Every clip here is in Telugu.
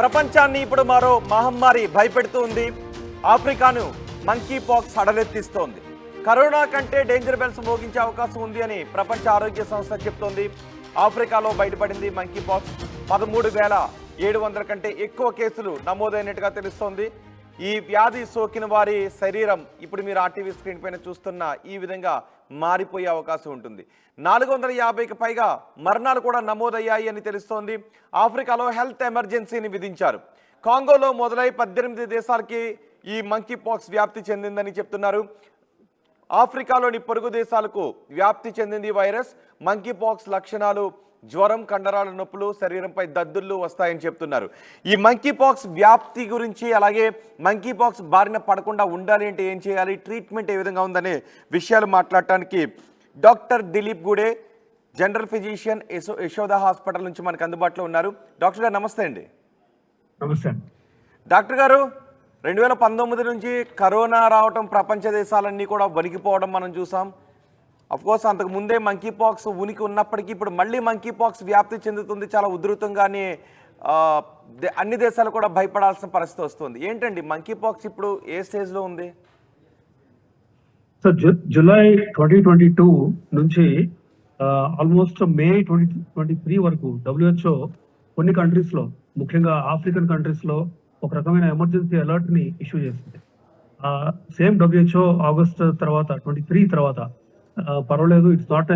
ప్రపంచాన్ని ఇప్పుడు మరో మహమ్మారి భయపెడుతుంది ఆఫ్రికాను మంకీ పాక్స్ హడలెత్తిస్తోంది. కరోనా కంటే డేంజర్ బెల్స్ మోగించే అవకాశం ఉంది అని ప్రపంచ ఆరోగ్య సంస్థ చెప్తోంది. ఆఫ్రికాలో బయటపడింది మంకీ పాక్స్ పదమూడు వేల ఏడు వందల కంటే ఎక్కువ కేసులు నమోదైనట్టుగా తెలుస్తోంది. ఈ వ్యాధి సోకిన వారి శరీరం ఇప్పుడు మీరు ఆర్టీవీ స్క్రీన్ పైన చూస్తున్న ఈ విధంగా మారిపోయే అవకాశం ఉంటుంది. నాలుగు వందల యాభైకి పైగా మరణాలు కూడా నమోదయ్యాయి అని తెలుస్తోంది. ఆఫ్రికాలో హెల్త్ ఎమర్జెన్సీని విధించారు. కాంగోలో మొదలై పద్దెనిమిది దేశాలకి ఈ మంకీ పాక్స్ వ్యాప్తి చెందిందని చెప్తున్నారు. ఆఫ్రికాలోని పొరుగు దేశాలకు వ్యాప్తి చెందింది వైరస్. మంకీ పాక్స్ లక్షణాలు జ్వరం కండరాల నొప్పులు శరీరంపై దద్దుర్లు వస్తాయని చెప్తున్నారు. ఈ మంకీ పాక్స్ వ్యాప్తి గురించి అలాగే మంకీ పాక్స్ బారిన పడకుండా ఉండాలి అంటే ఏం చేయాలి? ట్రీట్మెంట్ ఏ విధంగా ఉందనే విషయాలు మాట్లాడటానికి doctor Dilip Gude general physician యశో యశోద హాస్పిటల్ నుంచి మనకు అందుబాటులో ఉన్నారు. డాక్టర్ గారు నమస్తే అండి. నమస్తే డాక్టర్ గారు రెండు వేల పంతొమ్మిది నుంచి కరోనా రావటం ప్రపంచ దేశాలన్నీ కూడా వణికిపోవడం మనం చూసాం. కోర్స్ అంతకు ముందే మంకీ పాక్స్ ఉనికి ఉన్నప్పటికీ ఇప్పుడు మళ్ళీ మంకీ పాక్స్ వ్యాప్తి చెందుతుంది చాలా ఉధృతంగానే అన్ని దేశాలు కూడా భయపడాల్సిన పరిస్థితి వస్తుంది. ఏంటండి మంకీ పాక్స్ ఇప్పుడు ఏ స్టేజ్లో ఉంది? సో జు జూలై ట్వంటీ ట్వంటీ టూ నుంచి almost May twenty twenty three వరకు డబ్ల్యూహెచ్ఓ కొన్ని కంట్రీస్లో ముఖ్యంగా ఆఫ్రికన్ కంట్రీస్లో ఒక రకమైన ఎమర్జెన్సీ అలర్ట్ని ఇష్యూ చేసింది. సేమ్ డబ్ల్యూహెచ్ఓ ఆగస్ట్ తర్వాత ట్వంటీ త్రీ తర్వాత పర్వాలేదు ఇట్స్ నాట్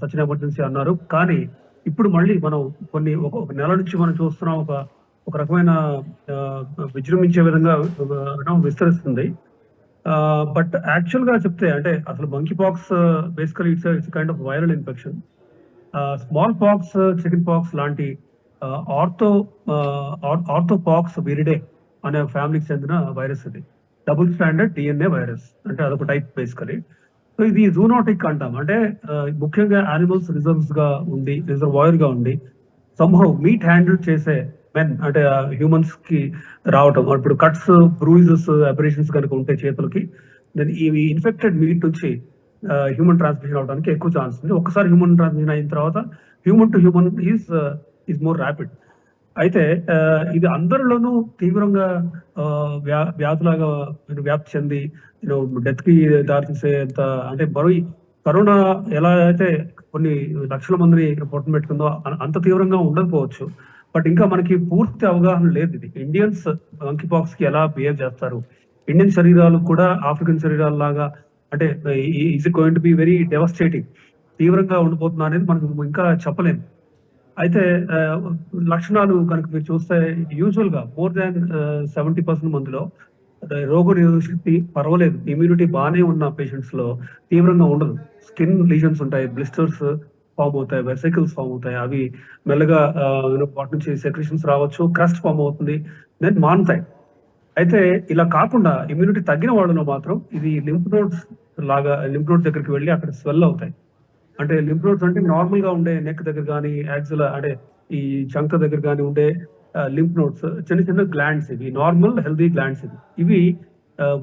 సచ్ ఎమర్జెన్సీ అన్నారు. కానీ ఇప్పుడు మళ్ళీ మనం కొన్ని ఒక ఒక నెల నుంచి మనం చూస్తున్నాం ఒక ఒక రకమైన విజృంభించే విధంగా విస్తరిస్తుంది. బట్ యాక్చువల్గా చెప్తే అంటే అసలు monkeypox basically it's it's kind of viral infection smallpox chickenpox లాంటి ఆర్థో ఆర్థో పాక్స్ విరిడే అనే ఫ్యామిలీకి చెందిన వైరస్ ఇది. డబుల్ స్టాండర్డ్ డిఎన్ఏ వైరస్ అంటే అదొక టైప్ బేసికలీ సో ఇది జూనాటిక్ అంటాం. అంటే ముఖ్యంగా యానిమల్స్ రిజర్వ్స్గా ఉండి రిజర్వాయర్గా ఉండి సంభవ్ మీట్ హ్యాండిల్ చేసే మెన్ అంటే హ్యూమన్స్కి రావటం. ఇప్పుడు కట్స్ బ్రూయిజెస్ అపరేషన్స్ కనుక ఉంటే చేతులకి దెన్ ఈ ఇన్ఫెక్టెడ్ మీట్ నుంచి హ్యూమన్ ట్రాన్స్మిషన్ అవడానికి ఎక్కువ ఛాన్స్ ఉంది. ఒకసారి హ్యూమన్ ట్రాన్స్మిషన్ అయిన తర్వాత human to human is is more rapid అయితే ఇది అందరిలోనూ తీవ్రంగా ఆ, వ్యా వ్యాధులాగా వ్యాప్తి చెంది డెత్కి దారితీసేంత అంటే బరువు కరోనా ఎలా అయితే కొన్ని లక్షల మందిని పొట్టం పెట్టుకుందో అంత తీవ్రంగా ఉండకపోవచ్చు. బట్ ఇంకా మనకి పూర్తి అవగాహన లేదు ఇది. ఇండియన్స్ మంకీ పాక్స్కి ఎలా బిహేవ్ చేస్తారు? ఇండియన్ శరీరాలు కూడా ఆఫ్రికన్ శరీరాల లాగా అంటే is going to be very devastating తీవ్రంగా ఉండిపోతుందా అనేది మనకు ఇంకా చెప్పలేము. అయితే లక్షణాలు కనుక మీరు చూస్తే యూజువల్గా మోర్ దాన్ సెవెంటీ పర్సెంట్ మందిలో రోగ నిరోధక శక్తి పర్వాలేదు. ఇమ్యూనిటీ బాగానే ఉన్న పేషెంట్స్లో తీవ్రంగా ఉండదు. స్కిన్ లీజన్స్ ఉంటాయి బ్లిస్టర్స్ ఫామ్ అవుతాయి వెసికల్స్ ఫామ్ అవుతాయి. అవి మెల్లగా వాటి నుంచి సెక్రేషన్స్ రావచ్చు క్రస్ట్ ఫామ్ అవుతుంది దెన్ మానుతాయి. అయితే ఇలా కాకుండా ఇమ్యూనిటీ తగ్గిన వాళ్ళలో మాత్రం ఇది లింఫ్ నోడ్స్ లాగా లింఫ్ నోడ్ దగ్గరికి వెళ్ళి అక్కడ స్వెల్ అవుతాయి. అంటే లింఫ్ నోడ్స్ అంటే నార్మల్గా ఉండే నెక్ దగ్గర కానీ యాక్సిల్ అంటే ఈ చంక దగ్గర కానీ ఉండే లింఫ్ నోడ్స్ చిన్న చిన్న గ్లాండ్స్ ఇవి నార్మల్ హెల్దీ గ్లాండ్స్ ఇవి. ఇవి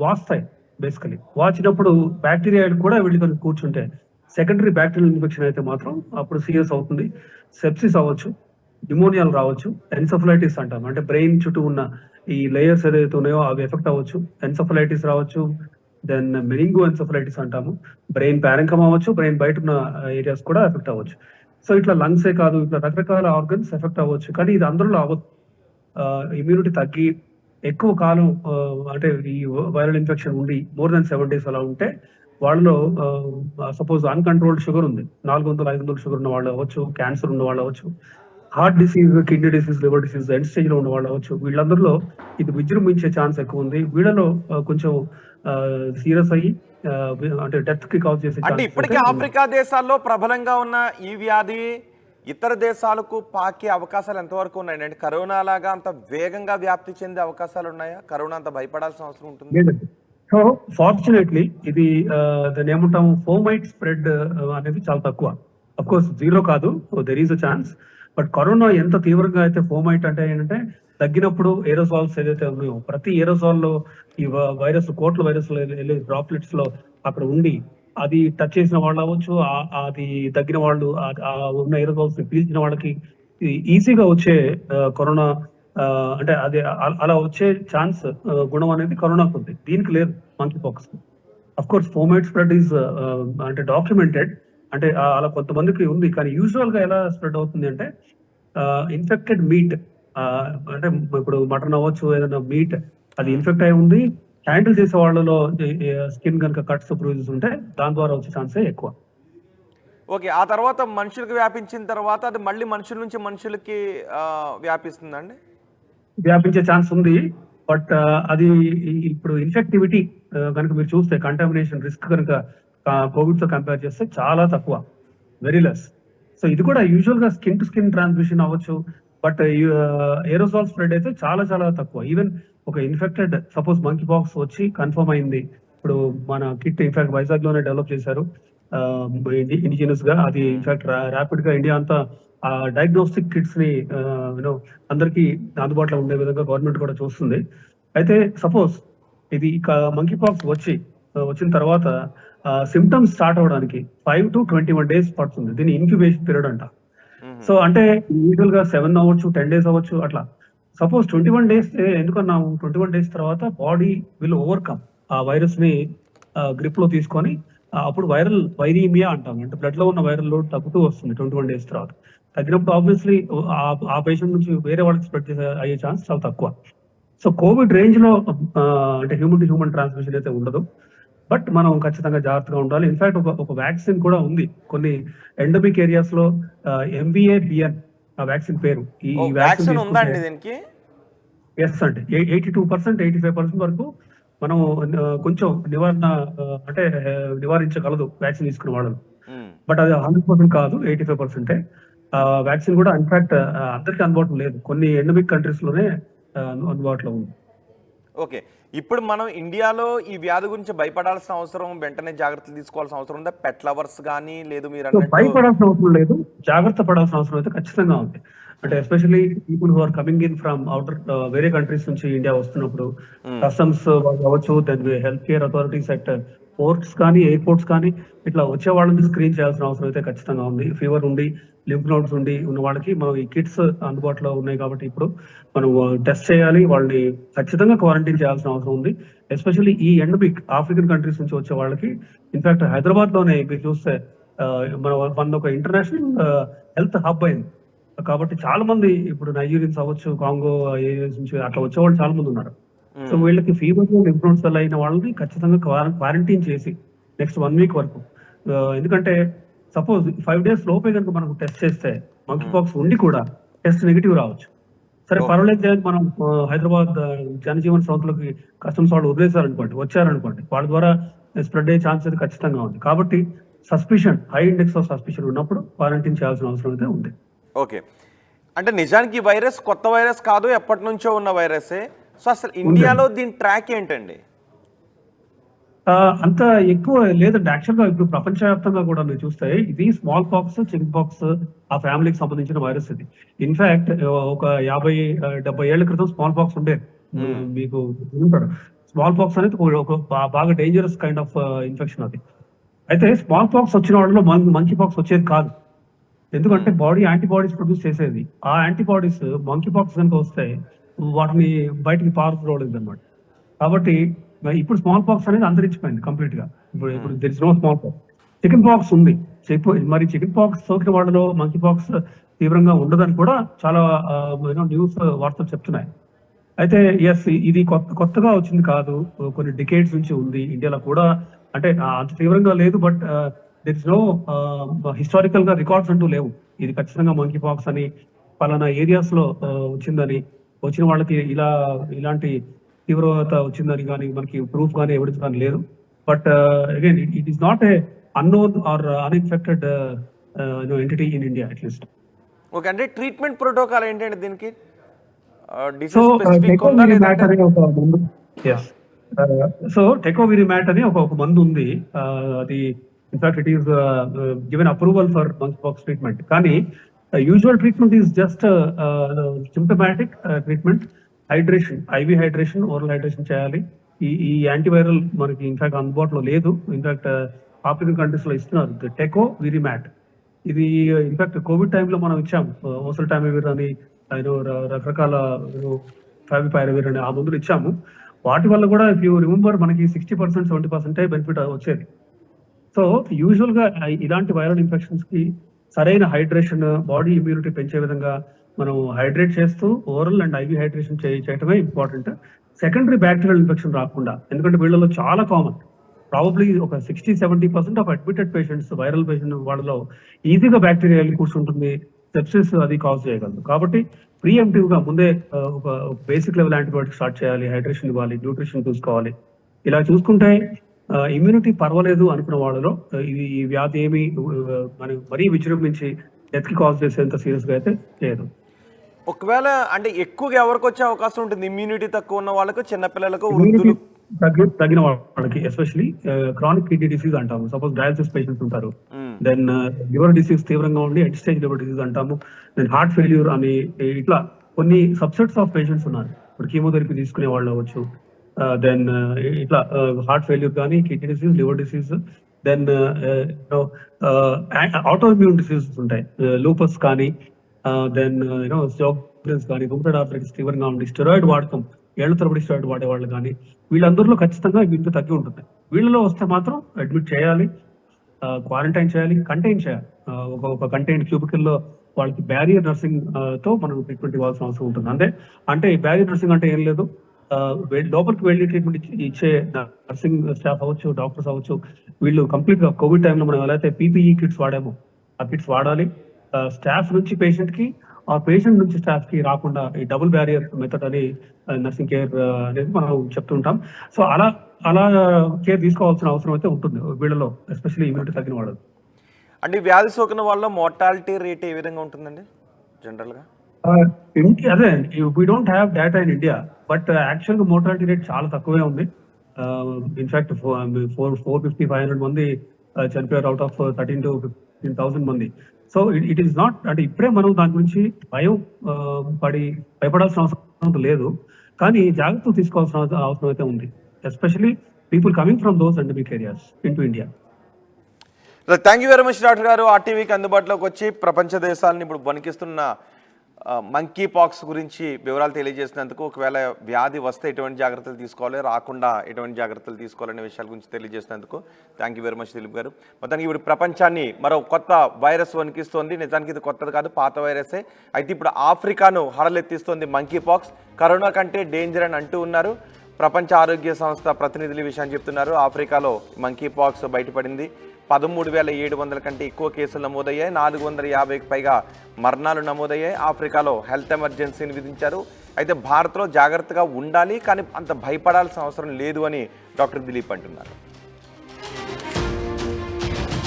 వాస్తాయి బేసికలీ వాచినప్పుడు బ్యాక్టీరియా కూడా వెళ్ళి కొన్ని కూర్చుంటే సెకండరీ బ్యాక్టీరియల్ ఇన్ఫెక్షన్ అయితే మాత్రం అప్పుడు సీరియస్ అవుతుంది సెప్సిస్ అవ్వచ్చు న్యూమోనియాలు రావచ్చు ఎన్సఫలైటిస్ అంటాం. అంటే బ్రెయిన్ చుట్టూ ఉన్న ఈ లేయర్స్ ఏదైతే ఉన్నాయో అవి ఎఫెక్ట్ అవ్వచ్చు ఎన్సఫలైటిస్ రావచ్చు దెన్ మెనింగో ఎన్సఫలైటిస్ అంటాము. బ్రెయిన్ ప్యారంకం అవ్వచ్చు బ్రెయిన్ బయట ఉన్న ఏరియాస్ కూడా ఎఫెక్ట్ అవ్వచ్చు. సో ఇట్లా లంగ్సే కాదు ఇట్లా రకరకాల ఆర్గన్స్ ఎఫెక్ట్ అవ్వచ్చు. కానీ ఇది అందరిలో అవ్వదు. ఇమ్యూనిటీ తగ్గి ఎక్కువ కాలం అంటే ఈ వైరల్ ఇన్ఫెక్షన్ ఉండి మోర్ దాన్ సెవెన్ డేస్ అలా ఉంటే వాళ్ళలో సపోజ్ అన్కంట్రోల్డ్ షుగర్ ఉంది. నాలుగు వందల ఐదు వందల షుగర్ ఉన్న వాళ్ళు అవ్వచ్చు క్యాన్సర్ ఉన్న వాళ్ళు అవ్వచ్చు. Heart disease kidney disease liver disease end స్టేజ్లో ఉన్న వాళ్ళు అవ్వచ్చు. వీళ్ళందరిలో ఇది విజృంభించే ఛాన్స్ ఎక్కువ ఉంది. వీళ్ళలో కొంచెం సీరియస్ అయ్యి అంటే డెత్కి కాజ్ చేసే అంటే ఇప్పటికే. ఆఫ్రికా దేశాల్లో ప్రబలంగా ఉన్న ఈ వ్యాధి ఇతర దేశాలకు పాకే అవకాశాలు ఎంతవరకు ఉన్నాయండి? అంటే కరోనా లాగా అంత వేగంగా వ్యాప్తి చెందే అవకాశాలు ఉన్నాయా? కరోనా అంత భయపడాల్సిన అవసరం ఉంటుంది? సో ఫార్చునేట్లీ ఇది ఆ, దాన్ని ఏమంటాము ఫోమైట్ స్ప్రెడ్ అనేది చాలా తక్కువ. అఫ్ కోర్స్ జీరో కాదు. There is a chance but corona ఎంత తీవ్రంగా అయితే ఫోమైట్ అంటే ఏంటంటే తగ్గినప్పుడు ఏరోసాల్స్ ఏదైతే ఉన్నాయో ప్రతి ఏరోసాల్లో ఈ వైరస్ కోట్ల వైరస్ డ్రాప్లెట్స్లో అక్కడ ఉండి అది టచ్ చేసిన వాళ్ళు అవ్వచ్చు అది తగ్గిన వాళ్ళు ఆ- ఉన్న ఏరోసాల్స్ పీల్చిన వాళ్ళకి ఈజీగా వచ్చే కరోనా అంటే అది అలా వచ్చే ఛాన్స్ గుణం అనేది కరోనాకు ఉంది. దీనికి లేదు monkeypox of course fomite spread is అంటే డాక్యుమెంటెడ్ అంటే అలా కొంతమందికి ఉంది కానీ యూజువల్గా ఎలా స్ప్రెడ్ అవుతుంది అంటే ఇన్ఫెక్టెడ్ మీట్ అంటే ఇప్పుడు మటన్ అవ్వచ్చు ఏదైనా మీట్ అది ఇన్ఫెక్ట్ అయి ఉంది హ్యాండిల్ చేసే వాళ్ళలో స్కిన్ కనుక కట్స్ బ్రూజెస్ ఉంటే దాని ద్వారా వచ్చే ఛాన్సే ఎక్కువ. ఓకే ఆ తర్వాత మనుషులకు వ్యాపించిన తర్వాత అది మళ్ళీ మనుషుల నుంచి మనుషులకి వ్యాపిస్తుందండి? వ్యాపించే ఛాన్స్ ఉంది బట్ అది ఇప్పుడు ఇన్ఫెక్టివిటీ కనుక మీరు చూస్తే కంటామినేషన్ రిస్క్ కనుక కోవిడ్తో కంపేర్ చేస్తే చాలా తక్కువ. వెరీ లెస్ సో ఇది కూడా యూజువల్గా స్కిన్ టు స్కిన్ ట్రాన్స్మిషన్ అవ్వచ్చు. బట్ ఏరోసాల్ స్ప్రెడ్ అయితే చాలా చాలా తక్కువ. ఈవెన్ ఒక ఇన్ఫెక్టెడ్ సపోజ్ మంకీ బాక్స్ వచ్చి కన్ఫర్మ్ అయింది. ఇప్పుడు మన కిట్ ఇన్ఫాక్ట్ వైజాగ్లోనే డెవలప్ చేశారు. ఇండిజినస్గా అది ఇన్ఫాక్ట్ ర్యాపిడ్గా ఇండియా అంతా ఆ డయాగ్నోస్టిక్ కిట్స్ని యూనో అందరికి అందుబాటులో ఉండే విధంగా గవర్నమెంట్ కూడా చూస్తుంది. అయితే సపోజ్ ఇది మంకీ పాక్స్ వచ్చి వచ్చిన తర్వాత సిమ్టమ్స్ స్టార్ట్ అవడానికి five to twenty one days పడుతుంది. దీని ఇన్క్యుబేషన్ పీరియడ్ అంట. సో అంటే యూజువల్గా సెవెన్ అవ్వచ్చు టెన్ డేస్ అవ్వచ్చు అట్లా. సపోజ్ ట్వంటీ వన్ డేస్ ఎందుకన్నాము ట్వంటీ వన్ డేస్ తర్వాత బాడీ విల్ ఓవర్కమ్ ఆ వైరస్ని గ్రిప్లో తీసుకొని అప్పుడు వైరల్ వైరీమియా అంటాం. అంటే బ్లడ్లో ఉన్న వైరల్ లోడ్ తగ్గుతూ వస్తుంది ట్వంటీ వన్ డేస్ తర్వాత. తగ్గినప్పుడు ఆబ్వియస్లీ ఆ పేషెంట్ నుంచి వేరే వాళ్ళకి స్ప్రెడ్ చేసే అయ్యే ఛాన్స్ చాలా తక్కువ. సో కోవిడ్ రేంజ్లో అంటే హ్యూమన్ టు హ్యూమన్ ట్రాన్స్మిషన్ అయితే ఉండదు. బట్ మనం ఖచ్చితంగా జాగ్రత్తగా ఉండాలి. ఇన్ఫాక్ట్ ఒక ఒక వ్యాక్సిన్ కూడా ఉంది. కొన్ని ఎండమిక్ ఏరియాస్లో ఎంబీఏ బిఎన్ ఆ వ్యాక్సిన్ పేరు. ఈ వ్యాక్సిన్ ఉందా అండి దీనికి? ఎస్ అంటే eighty two percent eighty five percent వరకు మనం కొంచెం నివారణ అంటే నివారించగలదు వ్యాక్సిన్ తీసుకున్న వాళ్ళని మ్మ్. బట్ అది హండ్రెడ్ పర్సెంట్ కాదు ఎయిటీ ఫైవ్ పర్సెంటే వ్యాక్సిన్ కూడా ఇన్ఫాక్ట్ అందరికీ అందుబాటులో లేదు. కొన్ని ఎండమిక్ కంట్రీస్లోనే అందుబాటులో ఉంది. ఓకే. ఇప్పుడు మనం ఇండియాలో ఈ వ్యాధి గురించి భయపడాల్సిన అవసరం వెంటనే జాగ్రత్తలు తీసుకోవాల్సిన అవసరం ఉందా? పెట్ లవర్స్ కానీ లేదు మీరు భయపడాల్సిన అవసరం లేదు. జాగ్రత్త పడాల్సిన అవసరం అయితే ఖచ్చితంగా ఉంది. అంటే especially people who are coming in from outer వేరే కంట్రీస్ నుంచి ఇండియా వస్తున్నప్పుడు. కస్టమ్స్ వాళ్ళు అవ్వచ్చు then health care authorities at ports కానీ ఎయిర్పోర్ట్స్ కానీ ఇట్లా వచ్చే వాళ్ళని స్క్రీన్ చేయాల్సిన అవసరం అయితే ఖచ్చితంగా ఉంది. ఫీవర్ ఉండి లింఫ్ నోట్స్ ఉండి ఉన్న వాళ్ళకి మనం ఈ కిట్స్ అందుబాటులో ఉన్నాయి కాబట్టి ఇప్పుడు మనం టెస్ట్ చేయాలి. వాళ్ళని ఖచ్చితంగా క్వారంటైన్ చేయాల్సిన అవసరం ఉంది. ఎస్పెషల్లీ ఈ ఎండమిక్ ఆఫ్రికన్ కంట్రీస్ నుంచి వచ్చే వాళ్ళకి ఇన్ఫాక్ట్ హైదరాబాద్లోనే మీరు చూస్తే మన మన ఒక ఇంటర్నేషనల్ హెల్త్ హబ్ అయింది. కాబట్టి చాలా మంది ఇప్పుడు నైజీరియన్స్ అవ్వచ్చు కాంగో ఏరియాస్ నుంచి అట్లా వచ్చేవాళ్ళు చాలా మంది ఉన్నారు. సో మ్మ్. వీళ్ళకి ఫీవర్ లింఫ్నోడ్స్ వల్ల అయిన వాళ్ళని ఖచ్చితంగా క్వారంటైన్ చేసి నెక్స్ట్ వన్ వీక్ వరకు. ఆ, ఎందుకంటే సపోజ్ ఫైవ్ డేస్ లోపే కనుక మనకు టెస్ట్ చేస్తే మంకీ పాక్స్ ఉండి కూడా టెస్ట్ నెగిటివ్ రావచ్చు. సరే. పర్వాలేదు లేదు మనం ఆ, హైదరాబాద్ ఆ, జనజీవన్ సంస్థలకి కస్టమ్స్ వాళ్ళు వదిలేశారనుకోండి వచ్చారనుకోండి వాళ్ళ ద్వారా స్ప్రెడ్ అయ్యే ఛాన్స్ అయితే ఖచ్చితంగా ఉంది. కాబట్టి suspicion high index of suspicion ఉన్నప్పుడు క్వారంటైన్ చేయాల్సిన అవసరం అయితే ఉంది. ఓకే అంటే నిజానికి వైరస్ కొత్త వైరస్ కాదు ఎప్పటి నుంచో ఉన్న వైరసే. సో అసలు ఇండియాలో దీని ట్రాక్ ఏంటండి? అంత ఎక్కువ లేదండి యాక్చువల్గా ఇప్పుడు ప్రపంచవ్యాప్తంగా కూడా మీరు చూస్తే ఇది స్మాల్ పాక్స్ చికెన్ పాక్స్ ఆ ఫ్యామిలీకి సంబంధించిన వైరస్ ఇది. ఇన్ఫాక్ట్ ఒక యాభై డెబ్బై ఏళ్ళ క్రితం స్మాల్ పాక్స్ ఉండేది. మీకు స్మాల్ పాక్స్ అనేది ఒక- బాగా డేంజరస్ కైండ్ ఆఫ్ ఇన్ఫెక్షన్ అది. అయితే స్మాల్ పాక్స్ వచ్చిన వాళ్ళలో మంకీ పాక్స్ వచ్చేది కాదు. ఎందుకంటే బాడీ యాంటీబాడీస్ ప్రొడ్యూస్ చేసేది. ఆ యాంటీబాడీస్ మంకీ పాక్స్ కనుక వస్తే వాటిని బయటికి పారద్రోలేదు అనమాట కాబట్టి ఇప్పుడు స్మాల్ పాక్స్ అనేది అంతరించిపోయింది కంప్లీట్గా ఇప్పుడు ఇప్పుడు there is no smallpox chickenpox ఉంది. మరి చికెన్ పాక్స్ సోకిన వాళ్ళలో మంకీ పాక్స్ తీవ్రంగా ఉండదని కూడా చాలా న్యూస్ వార్తలు చెప్తున్నాయి. అయితే ఎస్ ఇది కొత్త కొత్తగా వచ్చింది కాదు. కొన్ని డికేట్స్ నుంచి ఉంది. ఇండియాలో కూడా అంటే అంత తీవ్రంగా లేదు బట్ దెర్ ఇస్ నో హిస్టారికల్గా రికార్డ్స్ అంటూ లేవు. ఇది ఖచ్చితంగా మంకీ పాక్స్ అని పలానా ఏరియాస్లో వచ్చిందని. వచ్చిన వాళ్ళకి ఇలా ఇలాంటి తీవ్రత వచ్చిందని కానీ మనకి ప్రూఫ్ కానీ ఎవిడెన్స్ కానీ లేదు. But again it is not a unknown or uninfected entity in India at least okay అంటే ట్రీట్మెంట్ ప్రోటోకాల్ ఏంటండి దీనికి? సో ఉందా టెకోవిరిమాట్ లేదంటే అనే ఒక మందు అని ఒక ఒక మందు ఉంది. Uh, అది in fact it is given approval for monkeypox treatment కానీ usual treatment is just symptomatic treatment hydration IV hydration oral hydration చేయాలి. ఈ ఈ యాంటీవైరల్ మనకి ఇన్ఫాక్ట్ అందుబాటులో లేదు. ఇన్ఫాక్ట్ uh, ఆఫ్రికన్ కంట్రీస్లో ఇస్తున్నారు. టెకో విరిమాట్ ఇది ఇన్ఫాక్ట్ కోవిడ్ టైంలో మనం ఇచ్చాం. Uh, ఓసల్ టైమివిర్ అని ఆయన రకరకాల ఫావిపైరవిర్ అని ఆ మందులు ఇచ్చాము. వాటి వల్ల కూడా ఇఫ్ యూ రిమెంబర్ మనకి సిక్స్టీ పర్సెంట్ సెవెంటీ పర్సెంటే బెనిఫిట్ వచ్చేది. సో యూజువల్గా ఇలాంటి వైరల్ ఇన్ఫెక్షన్స్కి సరైన హైడ్రేషన్ బాడీ ఇమ్యూనిటీ పెంచే విధంగా మనం హైడ్రేట్ చేస్తూ ఓరల్ అండ్ ఐవి హైడ్రేషన్ చేయటమే ఇంపార్టెంట్. సెకండరీ బ్యాక్టీరియల్ ఇన్ఫెక్షన్ రాకుండా ఎందుకంటే వీళ్ళలో చాలా కామన్. ప్రాబబ్లీ ఒక sixty seventy percent of admitted patients viral patient వాళ్ళలో ఈజీగా బ్యాక్టీరియా వెళ్ళి కూర్చుంటుంది. సెప్సిస్ అది కాజ్ చేయగలదు. కాబట్టి ప్రీఎంటివ్గా ముందే ఒక బేసిక్ లెవెల్ యాంటీబయాటిక్ స్టార్ట్ చేయాలి హైడ్రేషన్ ఇవ్వాలి న్యూట్రిషన్ చూసుకోవాలి. ఇలా చూసుకుంటే ఇమ్యూనిటీ పర్వాలేదు అనుకున్న వాళ్ళలో ఇది ఈ వ్యాధి ఏమి ఆ, మరి విజృంభించి డెత్కి కాజ్ చేసేంత సీరియస్గా అయితే చేయదు ఒకవేళ అంటే ఎక్కువగా ఎవరికి వచ్చే అవకాశం ఉంటుంది? ఇమ్యూనిటీ తక్కువ ఉన్న వాళ్ళకు చిన్నపిల్లలకు వృద్ధులు? తగ్గి తగిన వాళ్ళకి ఎస్పెషలీ క్రానిక్ కిడ్నీ డిసీజ్ అంటాము. సపోజ్ డయాలసిస్ పేషెంట్స్ ఉంటారు. దెన్ లివర్ డిసీజ్ తీవ్రంగా ఉండి ఎండ్ స్టేజ్ లివర్ డిసీజ్ అంటాము. దెన్ హార్ట్ ఫెయిల్యూర్ అని ఇట్లా కొన్ని సబ్సెట్స్ ఆఫ్ పేషెంట్స్ ఉన్నారు. ఇప్పుడు కీమోథెరపీ తీసుకునే వాళ్ళు అవ్వచ్చు Uh, దెన్ uh, ఇట్లా uh, హార్ట్ ఫెయిల్యూర్ కానీ kidney disease liver disease then auto immune diseases ఉంటాయి. లూపస్ కానీ దెన్ యూనో జోగ్రెన్స్ కానీ గుంటెడ్ ఆర్థరైటిస్ తీవ్రంగా ఉండి స్టెరాయిడ్ వాడకం ఏళ్ళ తరబడి స్టెరాయిడ్ వాడేవాళ్ళు కానీ వీళ్ళందరిలో ఖచ్చితంగా ఇమ్యూనిటీ తగ్గి ఉంటుంది. వీళ్ళలో వస్తే మాత్రం అడ్మిట్ చేయాలి క్వారంటైన్ చేయాలి కంటైన్ చేయాలి. ఒక ఒక కంటైన్ క్యూబికల్లో వాళ్ళకి బ్యారియర్ నర్సింగ్తో మనం ట్రీట్మెంట్ ఇవ్వాల్సిన అవసరం ఉంటుంది. అంటే అంటే బ్యారియర్ నర్సింగ్ అంటే ఏం లేదు. లోపలికి వెళ్ళి ట్రీట్మెంట్ ఇచ్చే నర్సింగ్ స్టాఫ్ అవ్వచ్చు డాక్టర్స్ అవ్వచ్చు వీళ్ళు కంప్లీట్గా కోవిడ్ టైంలో మనం ఎలా అయితే పీపీఈ కిట్స్ వాడాము ఆ కిట్స్ వాడాలి. స్టాఫ్ నుంచి పేషెంట్కి ఆ పేషెంట్ నుంచి స్టాఫ్కి రాకుండా ఈ డబుల్ బ్యారియర్ మెథడ్ అని నర్సింగ్ కేర్ అనేది మనం చెప్తుంటాం. సో అలా అలా కేర్ తీసుకోవాల్సిన అవసరం అయితే ఉంటుంది వీళ్ళలో ఎస్పెషల్లీ ఇమ్యూనిటీ తగ్గిన వాళ్ళు అంటే వ్యాధి సోకిన వాళ్ళ మోర్టాలిటీ రేట్ ఏ విధంగా ఉంటుందండి? జనరల్గా అదే we don't have data in India but యాక్చువల్గా మోర్టాలిటీ రేట్ చాలా తక్కువే ఉంది. In fact four four fifty five hundred మంది uh, చనిపోయారు out of thirteen to fifteen thousand మంది. సో ఇట్ ఈస్ నాట్ అంటే ఇప్పుడే మనం దాని గురించి భయం పడి భయపడాల్సిన అవసరం లేదు. కానీ జాగ్రత్తలు తీసుకోవాల్సిన అవసరం అయితే ఉంది. Especially people coming from those endemic areas into India thank you very much doctor గారు ఆర్టీవీకి అందుబాటులోకి వచ్చి ప్రపంచ దేశాలను ఇప్పుడు వణికిస్తున్న మంకీ పాక్స్ గురించి వివరాలు తెలియజేసినందుకు ఒకవేళ వ్యాధి వస్తే ఎటువంటి జాగ్రత్తలు తీసుకోవాలి రాకుండా ఎటువంటి జాగ్రత్తలు తీసుకోవాలనే విషయాల గురించి తెలియజేసినందుకు thank you very much Dilip garu. మొత్తానికి ఇప్పుడు ప్రపంచాన్ని మరో కొత్త వైరస్ వణికిస్తోంది. నిజానికి ఇది కొత్తది కాదు పాత వైరసే. అయితే ఇప్పుడు ఆఫ్రికాను హడలెత్తిస్తోంది మంకీ పాక్స్ కరోనా కంటే డేంజర్ అని అంటూ ఉన్నారు. ప్రపంచ ఆరోగ్య సంస్థ ప్రతినిధులు ఈ విషయాన్ని చెప్తున్నారు. ఆఫ్రికాలో మంకీ పాక్స్ బయటపడింది. పదమూడు వేల ఏడు వందల కంటే ఎక్కువ కేసులు నమోదయ్యాయి. నాలుగు వందల యాభైకి పైగా మరణాలు నమోదయ్యాయి. ఆఫ్రికాలో హెల్త్ ఎమర్జెన్సీని విధించారు. అయితే భారత్లో జాగ్రత్తగా ఉండాలి కానీ అంత భయపడాల్సిన అవసరం లేదు అని డాక్టర్ దిలీప్ అంటున్నారు.